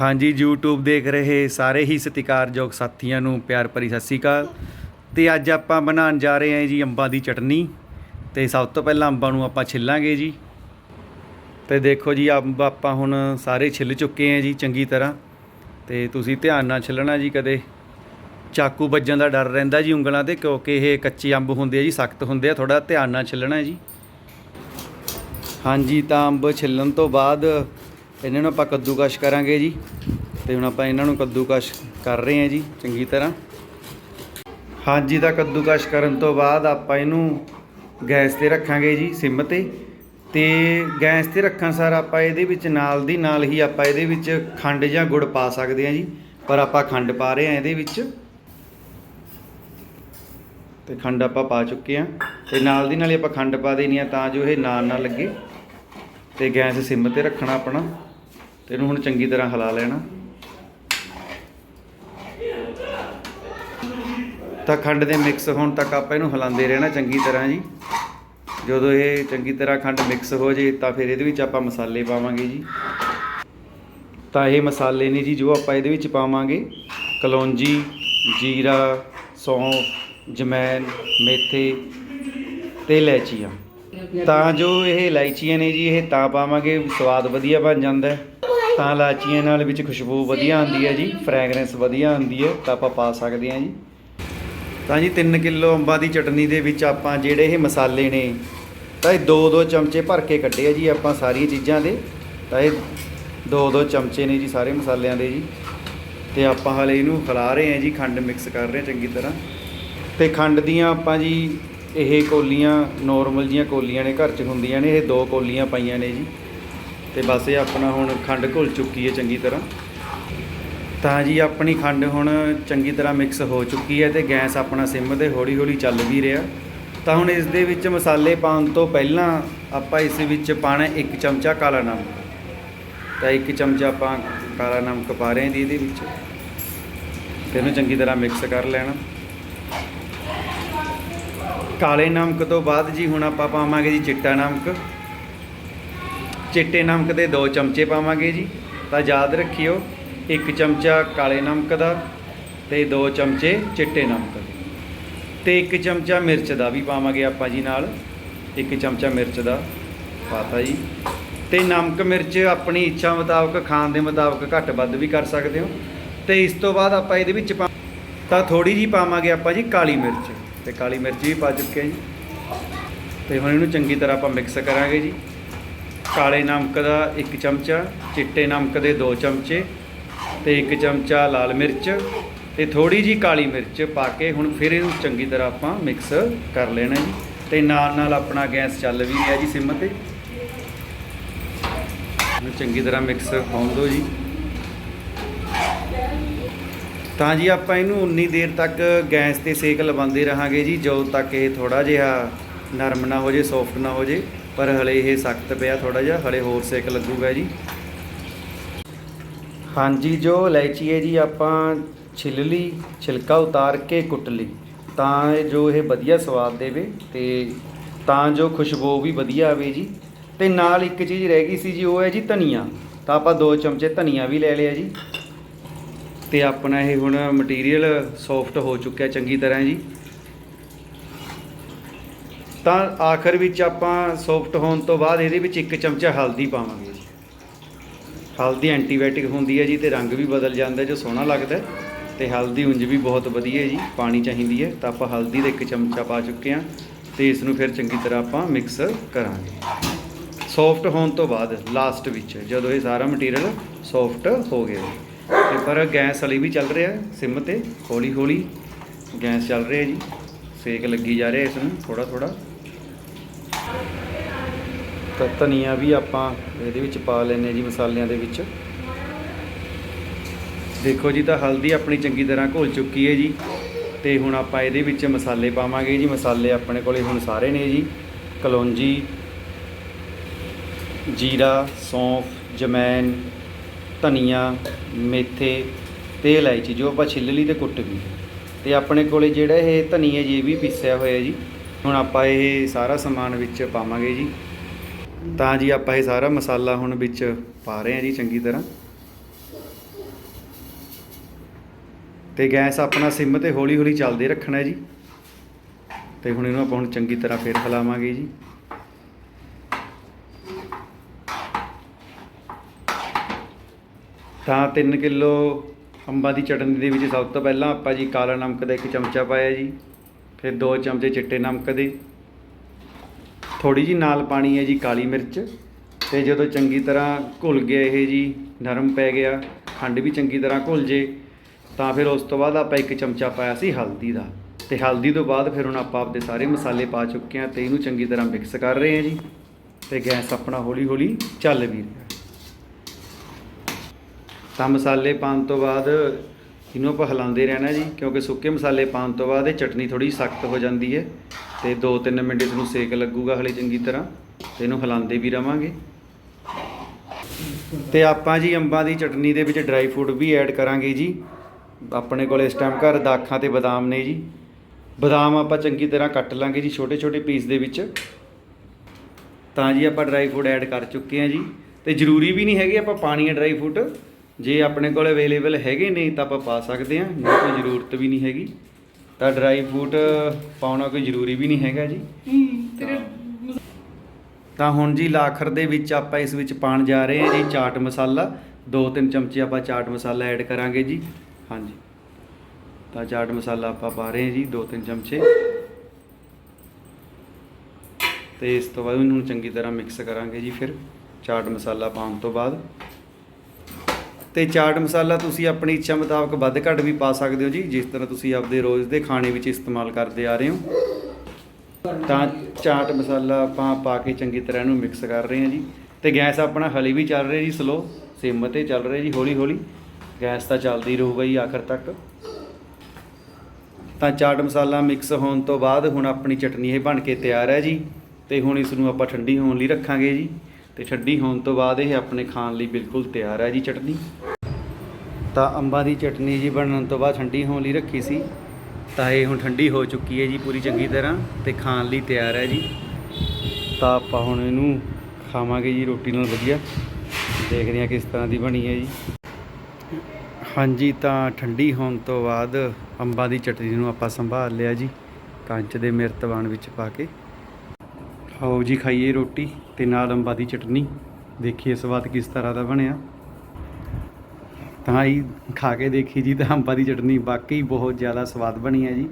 ਹਾਂਜੀ, YouTube ਦੇਖ ਰਹੇ ਸਾਰੇ ਹੀ ਸਤਿਕਾਰਯੋਗ ਸਾਥੀਆਂ ਨੂੰ, ਪਿਆਰ ਭਰੀ ਸਤਿ ਸ਼੍ਰੀ ਅਕਾਲ। ਤੇ ਅੱਜ ਆਪਾਂ ਬਣਾਉਣ ਜਾ ਰਹੇ ਹਾਂ ਜੀ ਅੰਬਾਂ ਦੀ ਚਟਨੀ। ਤੇ ਸਭ ਤੋਂ ਪਹਿਲਾਂ ਅੰਬਾਂ ਨੂੰ ਆਪਾਂ ਛਿੱਲਾਂਗੇ ਜੀ। ਤੇ ਦੇਖੋ ਜੀ, ਅੰਬ ਆਪਾਂ ਹੁਣ ਸਾਰੇ ਛਿੱਲ ਚੁੱਕੇ ਹਾਂ ਜੀ ਚੰਗੀ ਤਰ੍ਹਾਂ। ਤੇ ਤੁਸੀਂ ਧਿਆਨ ਨਾਲ ਛਿੱਲਣਾ ਜੀ ਕਦੇ। ਚਾਕੂ ਵੱਜਣ ਦਾ ਡਰ ਰਹਿੰਦਾ ਜੀ ਉਂਗਲਾਂ ਤੇ, ਕਿਉਂਕਿ ਇਹ ਕੱਚੇ ਅੰਬ ਹੁੰਦੇ ਆ ਜੀ, ਸਖਤ ਹੁੰਦੇ ਆ ਥੋੜਾ ਧਿਆਨ ਨਾਲ ਛਿੱਲਣਾ ਜੀ। ਹਾਂਜੀ, ਤਾਂ ਅੰਬ ਛਿੱਲਣ ਤੋਂ ਬਾਅਦ ਇਹਨਾਂ ਨੂੰ ਆਪਾਂ ਕੱਦੂਕਸ਼ ਕਰਾਂਗੇ ਜੀ। ਤੇ ਹੁਣ ਆਪਾਂ ਇਹਨਾਂ ਨੂੰ ਕੱਦੂਕਸ਼ ਕਰ ਰਹੇ ਹਾਂ ਜੀ, ਚੰਗੀ ਤਰ੍ਹਾਂ। ਹਾਂਜੀ, ਤਾਂ ਕੱਦੂਕਸ਼ ਕਰਨ ਤੋਂ ਬਾਅਦ ਆਪਾਂ ਇਹਨੂੰ ਗੈਸ ਤੇ ਰੱਖਾਂਗੇ ਜੀ, ਸਿਮ ਤੇ। ਤੇ ਗੈਸ ਤੇ ਰੱਖਣ ਸਾਰ ਆਪਾਂ ਇਹਦੇ ਵਿੱਚ ਨਾਲ ਦੀ ਨਾਲ ਹੀ ਆਪਾਂ ਇਹਦੇ ਵਿੱਚ ਖੰਡ ਜਾਂ ਗੁੜ ਪਾ ਸਕਦੇ ਹਾਂ ਜੀ। ਪਰ ਆਪਾਂ ਖੰਡ ਪਾ ਰਹੇ ਹਾਂ ਇਹਦੇ ਵਿੱਚ। ਤੇ ਖੰਡ ਆਪਾਂ ਪਾ ਚੁੱਕੇ ਹਾਂ। ਤੇ ਨਾਲ ਦੀ ਨਾਲ ਹੀ ਆਪਾਂ ਖੰਡ ਪਾ ਦੇਣੀ ਆ ਤਾਂ ਜੋ ਇਹ ਨਾਲ ਨਾ ਲੱਗੇ। ਤੇ ਗੈਸ ਸਿਮ ਤੇ ਰੱਖਣਾ ਆਪਣਾ। ਤੇ ਇਹਨੂੰ ਹੁਣ ਚੰਗੀ ਤਰ੍ਹਾਂ ਹਿਲਾ ਲੈਣਾ। ਤਾਂ ਖੰਡ ਦੇ ਮਿਕਸ ਹੋਣ ਤੱਕ ਆਪਾਂ ਇਹਨੂੰ ਹਿਲਾਉਂਦੇ ਰਹਿਣਾ ਚੰਗੀ ਤਰ੍ਹਾਂ ਜੀ। ਜਦੋਂ ਇਹ ਚੰਗੀ ਤਰ੍ਹਾਂ ਖੰਡ ਮਿਕਸ ਹੋ ਜੇ ਤਾਂ ਫਿਰ ਇਹਦੇ ਵਿੱਚ ਆਪਾਂ ਮਸਾਲੇ ਪਾਵਾਂਗੇ ਜੀ। ਤਾਂ ਇਹ ਮਸਾਲੇ ਨੇ ਜੀ ਜੋ ਆਪਾਂ ਇਹਦੇ ਵਿੱਚ ਪਾਵਾਂਗੇ। ਕਲੌਂਜੀ, ਜੀਰਾ, ਸੌਂਫ, ਜਮੈਨ, ਮੇਥੇ ਤੇ ਇਲਾਇਚੀਆਂ। ਤਾਂ ਜੋ ਇਹ ਇਲਾਇਚੀਆਂ ਨੇ ਜੀ, ਇਹ ਤਾਂ ਪਾਵਾਂਗੇ, ਸਵਾਦ ਵਧੀਆ ਬਣ ਜਾਂਦਾ। ਹੈ। ਤਾਂ ਇਲਾਇਚੀਆਂ ਨਾਲ ਵਿੱਚ ਖੁਸ਼ਬੂ ਵਧੀਆ ਆਉਂਦੀ ਹੈ ਜੀ ਫ੍ਰੈਗਰੈਂਸ ਵਧੀਆ ਆਉਂਦੀ ਹੈ ਤਾਂ ਆਪਾਂ ਪਾ ਸਕਦੇ ਹਾਂ ਜੀ। ਤਾਂ ਜੀ 3 ਕਿਲੋ ਅੰਬਾਂ ਦੀ ਚਟਨੀ ਦੇ ਵਿੱਚ ਆਪਾਂ ਜਿਹੜੇ ਇਹ ਮਸਾਲੇ ਨੇ ਤਾਂ ਇਹ 2-2 ਚਮਚੇ ਭਰ ਕੇ ਕੱਢੇ ਆ ਜੀ ਆਪਾਂ ਸਾਰੀਆਂ ਚੀਜ਼ਾਂ ਦੇ। ਤਾਂ ਇਹ 2-2 ਚਮਚੇ ਨੇ ਜੀ ਸਾਰੇ ਮਸਾਲਿਆਂ ਦੇ ਜੀ। ਤੇ ਆਪਾਂ ਹਲੇ ਇਹਨੂੰ ਖਿਲਾ ਰਹੇ ਹਾਂ ਜੀ ਖੰਡ ਮਿਕਸ ਕਰ ਰਹੇ ਹਾਂ ਚੰਗੀ ਤਰ੍ਹਾਂ। ਤੇ ਖੰਡ ਦੀਆਂ ਆਪਾਂ ਜੀ ਇਹ ਕੋਲੀਆਂ ਨੋਰਮਲ ਜੀਆਂ ਕੋਲੀਆਂ ਨੇ ਘਰ 'ਚ ਹੁੰਦੀਆਂ ਨੇ ਇਹ ਦੋ ਕੋਲੀਆਂ ਪਾਈਆਂ ਨੇ ਜੀ। ਤੇ ਬਸ ਇਹ ਆਪਣਾ ਹੁਣ ਖੰਡ ਘੁਲ ਚੁੱਕੀ ਹੈ ਚੰਗੀ ਤਰ੍ਹਾਂ। ਤਾਂ ਜੀ ਆਪਣੀ ਖੰਡ ਹੁਣ ਚੰਗੀ ਤਰ੍ਹਾਂ ਮਿਕਸ ਹੋ ਚੁੱਕੀ ਹੈ ਤੇ ਗੈਸ ਆਪਣਾ ਸਿਮ ਤੇ ਹੌਲੀ ਹੌਲੀ ਚੱਲ ਵੀ ਰਿਹਾ। ਤਾਂ ਹੁਣ ਇਸ ਦੇ ਵਿੱਚ ਮਸਾਲੇ ਪਾਉਣ ਤੋਂ ਪਹਿਲਾਂ ਆਪਾਂ ਇਸ ਵਿੱਚ ਪਾਣਾ ਇੱਕ ਚਮਚਾ ਕਾਲਾ ਨਮਕ। ਤਾਂ ਇੱਕ ਚਮਚਾ ਆਪਾਂ ਕਾਲਾ ਨਮਕ ਪਾ ਰਹੇ ਹਾਂ ਜੀ ਇਹਦੇ ਵਿੱਚ। ਤੇ ਇਹਨੂੰ ਚੰਗੀ ਤਰ੍ਹਾਂ ਮਿਕਸ ਕਰ ਲੈਣਾ। ਕਾਲੇ ਨਮਕ ਤੋਂ ਬਾਅਦ ਜੀ ਹੁਣ ਆਪਾਂ ਪਾਵਾਂਗੇ ਜੀ ਚਿੱਟਾ ਨਮਕ। ਚਿੱਟੇ ਨਮਕ ਦੇ 2 ਚਮਚੇ ਪਾਵਾਂਗੇ ਜੀ। ਤਾਂ ਯਾਦ ਰੱਖਿਓ, ਇੱਕ ਚਮਚਾ ਕਾਲੇ ਨਮਕ ਦਾ ਤੇ 2 ਚਮਚੇ ਚਿੱਟੇ ਨਮਕ। ਦੇ ਤੇ ਇੱਕ ਚਮਚਾ ਮਿਰਚ ਦਾ ਵੀ ਪਾਵਾਂਗੇ ਆਪਾਂ ਜੀ ਨਾਲ। ਇੱਕ ਚਮਚਾ ਮਿਰਚ ਦਾ ਪਾਤਾ ਜੀ। ਤੇ ਨਮਕ ਮਿਰਚ ਆਪਣੀ ਇੱਛਾ ਮੁਤਾਬਕ, ਖਾਣ ਦੇ ਮੁਤਾਬਕ ਘੱਟ ਵੱਧ ਵੀ ਕਰ ਸਕਦੇ ਹੋ। ਤੇ ਇਸ ਤੋਂ ਬਾਅਦ ਆਪਾਂ ਇਹਦੇ ਵਿੱਚ ਪਾ- ਤਾਂ ਥੋੜੀ ਜੀ ਪਾਵਾਂਗੇ ਆਪਾਂ ਜੀ ਕਾਲੀ ਮਿਰਚ। ਤੇ ਕਾਲੀ ਮਿਰਚ ਵੀ ਪਾ ਚੁੱਕੇ ਹਾਂ ਜੀ। ਤੇ ਹੁਣ ਇਹਨੂੰ ਚੰਗੀ ਤਰ੍ਹਾਂ ਆਪਾਂ ਮਿਕਸ ਕਰਾਂਗੇ ਜੀ। ਕਾਲੇ ਨਮਕ ਦਾ ਇੱਕ ਚਮਚਾ, ਚਿੱਟੇ ਨਮਕ ਦੇ 2 ਚਮਚੇ ਤੇ ਇੱਕ ਚਮਚਾ ਲਾਲ ਮਿਰਚ ਤੇ ਥੋੜੀ ਜੀ ਕਾਲੀ ਮਿਰਚ ਪਾ ਕੇ ਹੁਣ ਫਿਰ ਇਹਨੂੰ ਚੰਗੀ ਤਰ੍ਹਾਂ ਆਪਾਂ ਮਿਕਸ ਕਰ ਲੈਣਾ ਜੀ ਤੇ ਨਾਲ ਨਾਲ ਆਪਣਾ ਗੈਸ ਚੱਲ ਵੀ ਰਿਹਾ ਜੀ ਸਿਮ ਤੇ। ਇਹਨੂੰ ਚੰਗੀ ਤਰ੍ਹਾਂ ਮਿਕਸ ਹੋਣ ਦਿਓ ਜੀ। ਤਾਂ ਜੀ ਆਪਾਂ ਇਹਨੂੰ ਉਨੀ ਦੇਰ ਤੱਕ ਗੈਸ ਤੇ ਸੇਕ ਲਵਾਉਂਦੇ ਰਹਾਂਗੇ ਜੀ, ਜਦੋਂ ਤੱਕ ਇਹ ਥੋੜਾ ਜਿਹਾ ਨਰਮ ਨਾ ਹੋ ਜੇ ਸੌਫਟ ਨਾ ਹੋ ਜੇ। ਪਰ ਹਲੇ ਇਹ ਸਖਤ ਪਿਆ ਥੋੜਾ ਜਿਹਾ, ਹਲੇ ਹੋਰ ਸੇਕ ਲੱਗੂਗਾ ਜੀ। ਹਾਂਜੀ ਜੋ ਇਲਾਇਚੀ ਹੈ ਜੀ, ਆਪਾਂ ਛਿੱਲ ਲਈ, ਛਿਲਕਾ ਉਤਾਰ ਕੇ ਕੁੱਟ ਲਈ। ਤਾਂ ਜੋ ਇਹ ਵਧੀਆ ਸਵਾਦ ਦੇਵੇ ਤੇ ਤਾਂ ਜੋ ਖੁਸ਼ਬੂ ਵੀ ਵਧੀਆ ਆਵੇ ਜੀ। ਤੇ ਨਾਲ ਇੱਕ ਚੀਜ਼ ਰਹਿ ਗਈ ਸੀ ਜੀ, ਉਹ ਹੈ ਜੀ ਧਨੀਆ। ਤਾਂ ਆਪਾਂ ਦੋ ਚਮਚੇ ਧਨੀਆ ਵੀ ਲੈ ਲਿਆ ਜੀ। ਤੇ ਆਪਣਾ ਇਹ ਹੁਣ ਮਟੀਰੀਅਲ ਸੌਫਟ ਹੋ ਚੁੱਕਿਆ ਚੰਗੀ ਤਰ੍ਹਾਂ ਜੀ। ਤਾਂ ਆਖਰ ਵਿੱਚ ਆਪਾਂ ਸੌਫਟ ਹੋਣ ਤੋਂ ਬਾਅਦ ਇਹਦੇ ਵਿੱਚ ਇੱਕ ਚਮਚਾ ਹਲਦੀ ਪਾਵਾਂਗੇ ਜੀ। ਹਲਦੀ ਐਂਟੀਬਾਇਓਟਿਕ ਹੁੰਦੀ ਹੈ ਜੀ ਤੇ ਰੰਗ ਵੀ ਬਦਲ ਜਾਂਦਾ ਜੋ ਸੋਹਣਾ ਲੱਗਦਾ ਹੈ। ਤੇ ਹਲਦੀ ਉਂਝ ਵੀ ਬਹੁਤ ਵਧੀਆ ਜੀ, ਪਾਣੀ ਚਾਹੀਦੀ ਹੈ। ਤਾਂ ਆਪਾਂ ਹਲਦੀ ਦਾ ਇੱਕ ਚਮਚਾ ਪਾ ਚੁੱਕੇ ਹਾਂ ਤੇ ਇਸ ਨੂੰ ਫਿਰ ਚੰਗੀ ਤਰ੍ਹਾਂ ਆਪਾਂ ਮਿਕਸ ਕਰਾਂਗੇ। ਸੌਫਟ ਹੋਣ ਤੋਂ ਬਾਅਦ ਲਾਸਟ ਵਿੱਚ ਜਦੋਂ ਇਹ ਸਾਰਾ ਮਟੀਰੀਅਲ ਸੌਫਟ ਹੋ ਗਿਆ ਜੀ। ਤੇ ਪਰ ਗੈਸ ਹਲੀ ਵੀ ਚੱਲ ਰਿਹਾ ਸਿਮ ਤੇ ਹੌਲੀ ਹੌਲੀ ਗੈਸ ਚੱਲ ਰਿਹਾ ਜੀ। ਸੇਕ ਲੱਗੀ ਜਾ ਰਿਹਾ ਇਸ ਨੂੰ ਥੋੜਾ ਥੋੜਾ ਤਾਂ, ਧਨੀਆ ਵੀ ਆਪਾਂ ਇਹਦੇ ਵਿੱਚ ਪਾ ਲੈਨੇ ਜੀ ਮਸਾਲਿਆਂ ਦੇ ਵਿੱਚ। ਦੇਖੋ ਜੀ, ਤਾਂ ਹਲਦੀ ਆਪਣੀ ਚੰਗੀ ਤਰ੍ਹਾਂ ਘੁਲ ਚੁੱਕੀ ਹੈ ਜੀ। ਤੇ ਹੁਣ ਆਪਾਂ ਇਹਦੇ ਵਿੱਚ ਮਸਾਲੇ ਪਾਵਾਂਗੇ ਜੀ। ਮਸਾਲੇ ਆਪਣੇ ਕੋਲੇ ਹੁਣ ਸਾਰੇ ਨੇ ਜੀ। ਕਲੌਂਜੀ, ਜੀਰਾ, ਸੌਂਫ, ਜਮੈਨ, ਧਨੀਆ, ਮੇਥੇ ਤੇ ਇਲਾਇਚੀ ਜੋ ਆਪਾਂ ਛਿੱਲ ਲਈ ਤੇ ਕੁੱਟ ਗਈ। ਤੇ ਆਪਣੇ ਕੋਲੇ ਜਿਹੜਾ ਇਹ ਧਨੀਆ ਜੀ ਇਹ ਵੀ ਪੀਸਿਆ ਹੋਇਆ ਜੀ, ਹੁਣ ਆਪਾਂ ਇਹ ਸਾਰਾ ਸਮਾਨ ਵਿੱਚ ਪਾਵਾਂਗੇ ਜੀ। ਤਾਂ ਜੀ ਆਪਾਂ ਇਹ ਸਾਰਾ ਮਸਾਲਾ ਹੁਣ ਵਿੱਚ ਪਾ ਰਹੇ ਹਾਂ ਜੀ ਚੰਗੀ ਤਰ੍ਹਾਂ। ਤੇ ਗੈਸ ਆਪਣਾ ਸਿਮ ਤੇ ਹੌਲੀ ਹੌਲੀ ਚੱਲਦੇ ਰੱਖਣਾ ਹੈ ਜੀ। ਤੇ ਹੁਣ ਇਹਨੂੰ ਆਪਾਂ ਹੁਣ ਚੰਗੀ ਤਰ੍ਹਾਂ ਫੇਰ ਹਿਲਾਵਾਂਗੇ ਜੀ। ਤਾਂ 3 ਕਿਲੋ ਅੰਬਾਂ ਦੀ ਚਟਨੀ ਦੇ ਵਿੱਚ ਸਭ ਤੋਂ ਪਹਿਲਾਂ ਆਪਾਂ ਜੀ ਕਾਲਾ ਨਮਕ ਦਾ ਇੱਕ ਚਮਚਾ ਪਾਇਆ ਜੀ। ਫਿਰ 2 ਚਮਚੇ ਚਿੱਟੇ ਨਮਕ ਦੇ। ਥੋੜੀ ਜੀ ਨਾਲ ਪਾਣੀ ਹੈ ਜੀ ਕਾਲੀ ਮਿਰਚ ਤੇ ਜਦੋਂ ਚੰਗੀ ਤਰ੍ਹਾਂ ਘੁਲ ਗਿਆ ਇਹ ਜੀ, ਨਰਮ ਪੈ ਗਿਆ, ਖੰਡ ਵੀ ਚੰਗੀ ਤਰ੍ਹਾਂ ਘੁਲ ਜੇ, ਤਾਂ ਫਿਰ ਉਸ ਤੋਂ ਬਾਅਦ ਆਪਾਂ ਇੱਕ ਚਮਚਾ ਪਾਇਆ ਸੀ ਹਲਦੀ ਦਾ। ਤੇ ਹਲਦੀ ਤੋਂ ਬਾਅਦ ਫਿਰ ਹੁਣ ਆਪਾਂ ਆਪਦੇ ਸਾਰੇ ਮਸਾਲੇ ਪਾ ਚੁੱਕੇ ਹਾਂ ਤੇ ਇਹਨੂੰ ਚੰਗੀ ਤਰ੍ਹਾਂ ਮਿਕਸ ਕਰ ਰਹੇ ਹਾਂ ਜੀ। ਤੇ ਗੈਸ ਆਪਣਾ ਹੌਲੀ ਹੌਲੀ ਚੱਲ ਵੀ ਰਿਹਾ। ਤਾਂ ਮਸਾਲੇ ਪਾਉਣ ਤੋਂ ਬਾਅਦ ਇਹਨੂੰ ਆਪਾਂ ਹਿਲਾਉਂਦੇ ਰਹਿਣਾ ਜੀ, ਕਿਉਂਕਿ ਸੁੱਕੇ ਮਸਾਲੇ ਪਾਉਣ ਤੋਂ ਬਾਅਦ ਇਹ ਚਟਨੀ ਥੋੜੀ ਸਖਤ ਹੋ ਜਾਂਦੀ ਹੈ ਤੇ 2-3 ਮਿੰਟ ਇਸ ਨੂੰ ਸੇਕ ਲੱਗੂਗਾ ਹਲੇ ਚੰਗੀ ਤਰ੍ਹਾਂ, ਤੇ ਇਹਨੂੰ ਹਿਲਾਉਂਦੇ ਵੀ ਰਵਾਂਗੇ। ਤੇ ਆਪਾਂ ਜੀ ਅੰਬਾਂ ਦੀ ਚਟਨੀ ਦੇ ਵਿੱਚ ਡਰਾਈ ਫਰੂਟ ਵੀ ਐਡ ਕਰਾਂਗੇ ਜੀ। ਆਪਣੇ ਕੋਲ ਇਸ ਟਾਈਮ ਘਰ ਦਾਖਾਂ ਤੇ ਬਦਾਮ ਨੇ ਜੀ। ਬਦਾਮ ਆਪਾਂ ਚੰਗੀ ਤਰ੍ਹਾਂ ਕੱਟ ਲਾਂਗੇ ਜੀ ਛੋਟੇ-ਛੋਟੇ ਪੀਸ ਦੇ ਵਿੱਚ। ਤਾਂ ਜੀ ਆਪਾਂ ਡਰਾਈ ਫਰੂਟ ਐਡ ਕਰ ਚੁੱਕੇ ਹਾਂ ਜੀ। ਤੇ ਜ਼ਰੂਰੀ ਵੀ ਨਹੀਂ ਹੈਗੇ ਆਪਾਂ ਪਾਣੀ ਹੈ ਡਰਾਈ ਫਰੂਟ। ਜੇ ਆਪਣੇ ਕੋਲ ਅਵੇਲੇਬਲ ਹੈਗੇ ਨੇ ਤਾਂ ਆਪਾਂ ਪਾ ਸਕਦੇ ਹਾਂ, ਨਹੀਂ ਕੋਈ ਜ਼ਰੂਰਤ ਵੀ ਨਹੀਂ ਹੈਗੀ। ਤਾਂ ਡਰਾਈ ਫਰੂਟ ਪਾਉਣਾ ਕੋਈ ਜ਼ਰੂਰੀ ਵੀ ਨਹੀਂ ਹੈਗਾ ਜੀ। ਤਾਂ ਹੁਣ ਜੀ ਲਾਖਰ ਦੇ ਵਿੱਚ ਆਪਾਂ ਇਸ ਵਿੱਚ ਪਾਣ ਜਾ ਰਹੇ ਹਾਂ ਜੀ ਚਾਟ ਮਸਾਲਾ। 2-3 ਚਮਚੇ ਆਪਾਂ ਚਾਟ ਮਸਾਲਾ ਐਡ ਕਰਾਂਗੇ ਜੀ। ਹਾਂਜੀ। ਤਾਂ ਚਾਟ ਮਸਾਲਾ ਆਪਾਂ ਪਾ ਰਹੇ ਹਾਂ ਜੀ 2-3 ਚਮਚੇ। ਤੇ ਇਸ ਤੋਂ ਬਾਅਦ ਉਹਨੂੰ ਚੰਗੀ ਤਰ੍ਹਾਂ ਮਿਕਸ ਕਰਾਂਗੇ ਜੀ ਫਿਰ। ਚਾਟ ਮਸਾਲਾ ਪਾਉਣ ਤੋਂ ਬਾਅਦ। ਤੇ ਚਾਟ ਮਸਾਲਾ ਤੁਸੀਂ ਆਪਣੀ ਇੱਛਾ ਮੁਤਾਬਕ ਵੱਧ ਘੱਟ ਵੀ ਪਾ ਸਕਦੇ ਹੋ ਜੀ, ਜਿਸ ਤਰ੍ਹਾਂ ਤੁਸੀਂ ਆਪਦੇ ਰੋਜ਼ ਦੇ ਖਾਣੇ ਵਿੱਚ ਇਸਤੇਮਾਲ ਕਰਦੇ ਆ ਰਹੇ ਹੋ। ਤਾਂ ਚਾਟ ਮਸਾਲਾ ਆਪਾਂ ਪਾ ਕੇ ਚੰਗੀ ਤਰ੍ਹਾਂ ਇਹਨੂੰ ਮਿਕਸ ਕਰ ਰਹੇ ਹਾਂ ਜੀ। ਤੇ ਗੈਸ ਆਪਣਾ ਹਲੇ ਵੀ ਚੱਲ ਰਿਹਾ ਜੀ ਸਲੋ ਸਿਮ ਤੇ ਚੱਲ ਰਿਹਾ ਜੀ ਹੌਲੀ ਹੌਲੀ ਗੈਸ ਤਾਂ ਚੱਲਦੀ ਰਹੂਗਾ ਜੀ ਆਖਰ ਤੱਕ। ਤਾਂ ਚਾਟ ਮਸਾਲਾ ਮਿਕਸ ਹੋਣ ਤੋਂ ਬਾਅਦ ਹੁਣ ਆਪਣੀ ਚਟਨੀ ਇਹ ਬਣ ਕੇ ਤਿਆਰ ਹੈ ਜੀ। ਤੇ ਹੁਣ ਇਸ ਨੂੰ ਆਪਾਂ ਠੰਡੀ ਹੋਣ ਲਈ ਰੱਖਾਂਗੇ ਜੀ। ਤੇ ਠੰਡੀ ਹੋਣ ਤੋਂ ਬਾਅਦ ਇਹ ਆਪਣੇ ਖਾਣ ਲਈ ਬਿਲਕੁਲ ਤਿਆਰ ਹੈ ਜੀ ਚਟਨੀ। ਤਾਂ ਅੰਬਾਂ ਦੀ ਚਟਨੀ ਜੀ ਬਣਨ ਤੋਂ ਬਾਅਦ ਠੰਡੀ ਹੋਣ ਲਈ ਰੱਖੀ ਸੀ। ਤਾਂ ਇਹ ਹੁਣ ਠੰਡੀ ਹੋ ਚੁੱਕੀ ਹੈ ਜੀ ਪੂਰੀ ਚੰਗੀ ਤਰ੍ਹਾਂ ਤੇ ਖਾਣ ਲਈ ਤਿਆਰ ਹੈ ਜੀ। ਤਾਂ ਆਪਾਂ ਹੁਣ ਇਹਨੂੰ ਖਾਵਾਂਗੇ ਜੀ ਰੋਟੀ ਨਾਲ ਵਧੀਆ। ਦੇਖਦੇ ਹਾਂ ਕਿਸ ਤਰ੍ਹਾਂ ਦੀ ਬਣੀ ਹੈ ਜੀ। ਹਾਂਜੀ, ਤਾਂ ਠੰਡੀ ਹੋਣ ਤੋਂ ਬਾਅਦ ਅੰਬਾਂ ਦੀ ਚਟਨੀ ਨੂੰ ਆਪਾਂ ਸੰਭਾਲ ਲਿਆ ਜੀ। ਕੰਚ ਦੇ ਮਿਰਤਵਾਨ ਵਿੱਚ ਪਾ ਕੇ। ਆਓ ਜੀ ਖਾਈਏ ਰੋਟੀ ਤੇ ਨਾਲ ਅੰਬਾਂ ਦੀ ਚਟਨੀ। ਦੇਖੀਏ ਸਵਾਦ ਕਿਸ ਤਰ੍ਹਾਂ ਦਾ ਬਣਿਆ। ਤਾਂ ਹੀ ਖਾ ਕੇ ਦੇਖੀ ਜੀ ਤਾਂ ਅੰਬਾਂ ਦੀ ਚਟਨੀ ਵਾਕਈ ਬਹੁਤ ਜ਼ਿਆਦਾ ਸਵਾਦ ਬਣੀ ਹੈ ਜੀ।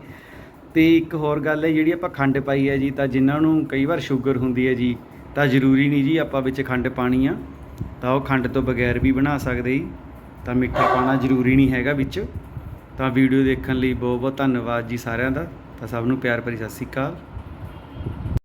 ਤੇ ਇੱਕ ਹੋਰ ਗੱਲ ਹੈ, ਜਿਹੜੀ ਆਪਾਂ ਖੰਡ ਪਾਈ ਹੈ ਜੀ, ਤਾਂ ਜਿਨ੍ਹਾਂ ਨੂੰ ਕਈ ਵਾਰ ਸ਼ੂਗਰ ਹੁੰਦੀ ਹੈ ਜੀ, ਤਾਂ ਜ਼ਰੂਰੀ ਨਹੀਂ ਜੀ ਆਪਾਂ ਵਿੱਚ ਖੰਡ ਪਾਣੀ ਆ। ਤਾਂ ਉਹ ਖੰਡ ਤੋਂ ਬਗੈਰ ਵੀ ਬਣਾ ਸਕਦੇ ਜੀ। ਤਾਂ ਮਿੱਠਾ ਪਾਣਾ ਜ਼ਰੂਰੀ ਨਹੀਂ ਹੈਗਾ ਵਿੱਚ। ਤਾਂ ਵੀਡੀਓ ਦੇਖਣ ਲਈ ਬਹੁਤ ਬਹੁਤ ਧੰਨਵਾਦ ਜੀ ਸਾਰਿਆਂ ਦਾ। ਤਾਂ ਸਭ ਨੂੰ ਪਿਆਰ ਭਰੀ ਸਤਿ ਸ਼੍ਰੀ ਅਕਾਲ।